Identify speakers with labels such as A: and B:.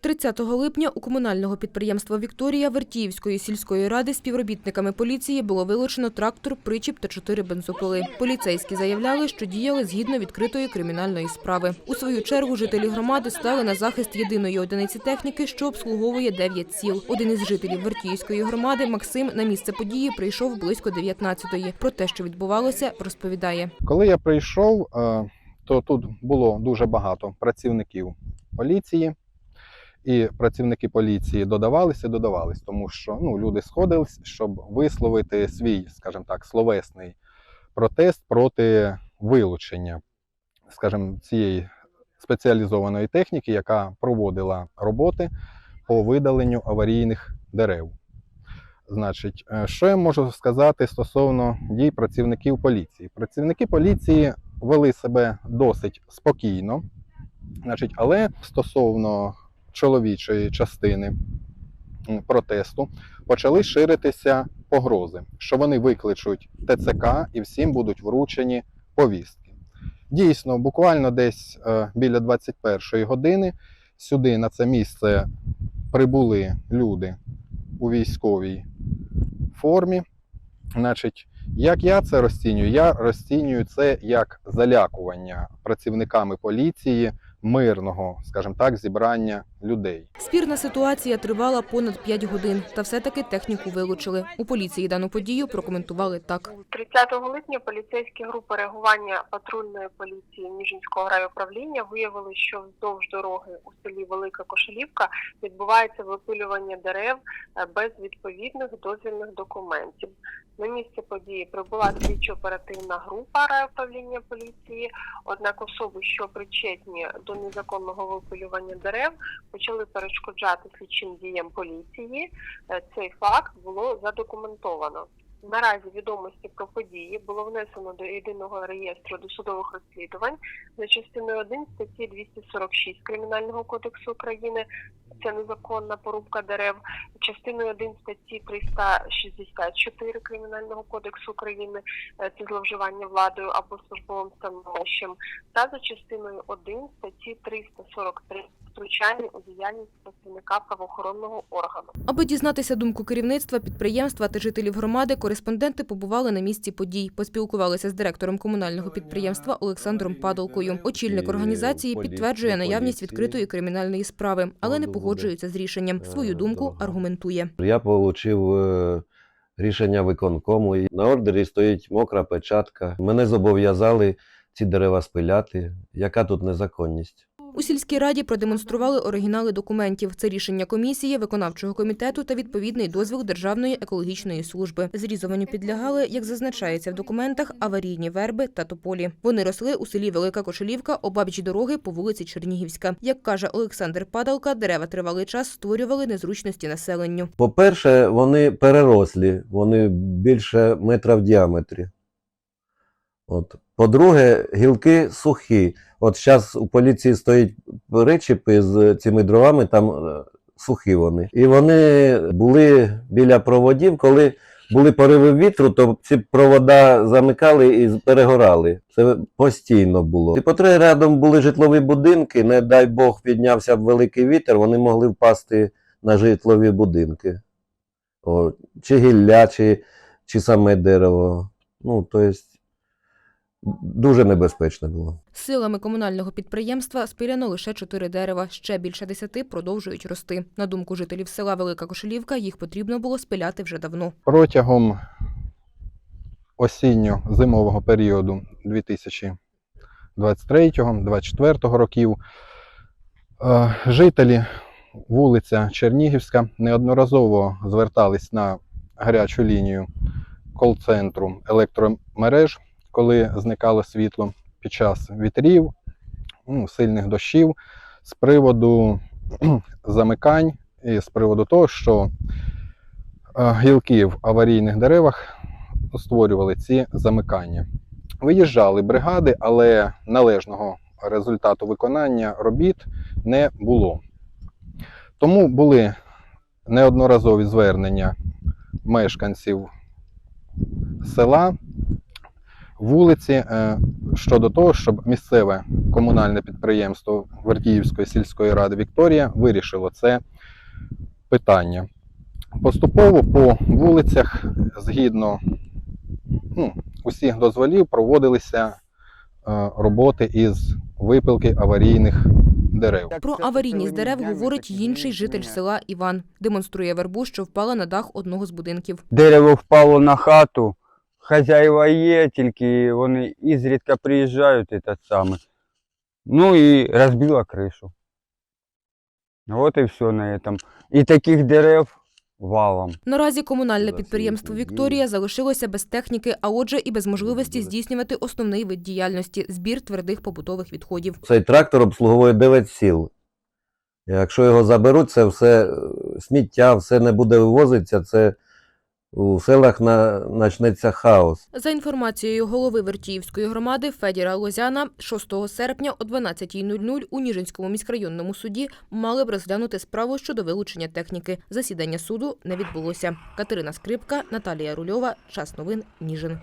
A: 30 липня у комунального підприємства Вікторія Вертіївської сільської ради співробітниками поліції було вилучено трактор, причіп та чотири бензопили. Поліцейські заявляли, що діяли згідно відкритої кримінальної справи. У свою чергу жителі громади стали на захист єдиної одиниці техніки, що обслуговує 9 сіл. Один із жителів Вертіївської громади Максим на місце події прийшов близько 19-ї. Про те, що відбувалося, розповідає.
B: Коли я прийшов, е, то тут було дуже багато працівників поліції, і працівники поліції додавалися, додавались, тому що ну, люди сходились, щоб висловити свій, скажімо так, словесний протест проти вилучення, скажімо, цієї спеціалізованої техніки, яка проводила роботи по видаленню аварійних дерев. Значить, е, що я можу сказати стосовно дій працівників поліції? Працівники поліції вели себе досить спокійно, значить, але стосовно чоловічої частини протесту почали ширитися погрози, що вони викличуть ТЦК і всім будуть вручені повістки. Дійсно, буквально десь е, біля 21-ї години сюди на це місце прибули люди у військовій формі. Значить, як я це розцінюю? Я розцінюю це як залякування працівниками поліції мирного, скажімо так, зібрання людей.
A: Спірна ситуація тривала понад 5 годин, та все-таки техніку вилучили. У поліції дану подію прокоментували так.
C: 30 липня поліцейські групи реагування патрульної поліції Ніжинського райуправління виявили, що вздовж дороги у селі Велика Кошелівка відбувається випилювання дерев е, без відповідних дозвільних документів. На місце події прибула слідчо-оперативна група райуправління поліції. Однак особи, що причетні до незаконного випилювання дерев, почали перешкоджати слідчим діям поліції. Е, Цей факт було задокументовано. Наразі відомості про події було внесено до єдиного реєстру досудових розслідувань за частиною 1 статті 246 Кримінального кодексу України. Це незаконна порубка дерев, частиною 1 статті 364 Кримінального кодексу України е, це зловживання владою або службовим становищем, та за частиною 1 статті 343 втручання у діяльність працівника правоохоронного органу.
A: Аби дізнатися думку керівництва підприємства та жителів громади, кореспонденти побували на місці подій, поспілкувалися з директором комунального підприємства Олександром Падалкою. Очільник організації підтверджує наявність відкритої кримінальної справи, але не погоджується з рішенням. Свою думку аргументує.
D: Я отримав рішення виконкому. На ордері стоїть мокра печатка. Мене зобов'язали ці дерева спиляти. Яка тут незаконність?
A: У сільській раді продемонстрували оригінали документів. Це рішення комісії, виконавчого комітету та відповідний дозвіл Державної екологічної служби. Зрізуванню підлягали, як зазначається в документах, аварійні верби та тополі. Вони росли у селі Велика Кошелівка, обабіч дороги по вулиці Чернігівська. Як каже Олександр Падалка, дерева тривалий час створювали незручності населенню.
D: По-перше, вони перерослі, вони більше метра в діаметрі. От. По-друге, гілки сухі. От зараз у поліції стоїть причіпи з цими дровами, там е, сухі вони. І вони були біля проводів, коли були пориви вітру, то ці провода замикали і перегорали. Це постійно було. І по три рядом були житлові будинки. Не дай Бог піднявся б великий вітер, вони могли впасти на житлові будинки. О, чи гілля, чи, чи саме дерево. Ну, тобто, дуже небезпечно було.
A: Силами комунального підприємства спиляно лише чотири дерева. Ще більше десяти продовжують рости. На думку жителів села Велика Кошелівка, їх потрібно було спиляти вже давно.
B: Протягом осінньо-зимового періоду 2023-2024 років е, жителі вулиця Чернігівська неодноразово звертались на гарячу лінію кол-центру електромереж, коли зникало світло під час вітрів, ну, сильних дощів, з приводу замикань і з приводу того, що е, гілки в аварійних деревах створювали ці замикання. Виїжджали бригади, але належного результату виконання робіт не було. Тому були неодноразові звернення мешканців села вулиці е, щодо того, щоб місцеве комунальне підприємство Вертіївської сільської ради Вікторія вирішило це питання. Поступово по вулицях, згідно ну, усіх дозволів, проводилися е, роботи із випилки аварійних дерев.
A: Про аварійність дерев говорить інший житель села Іван. Демонструє вербу, що впала на дах одного з будинків.
E: Дерево впало на хату. Хазяїва є, тільки вони ізрідка приїжджають і те саме. Ну і розбила кришу. От і все на этом. І таких дерев валом.
A: Наразі комунальне підприємство Вікторія залишилося без техніки, а отже, і без можливості здійснювати основний вид діяльності збір твердих побутових відходів.
D: Цей трактор обслуговує 9 сіл. Якщо його заберуть, це все е, сміття, все не буде вивозитися, це у селах на, начнеться хаос.
A: За інформацією голови Вертіївської громади Федіра Лозяна, 6 серпня о 12.00 у Ніжинському міськрайонному суді мали б розглянути справу щодо вилучення техніки. Засідання суду не відбулося. Катерина Скрипка, Наталія Рульова. Час новин. Ніжин.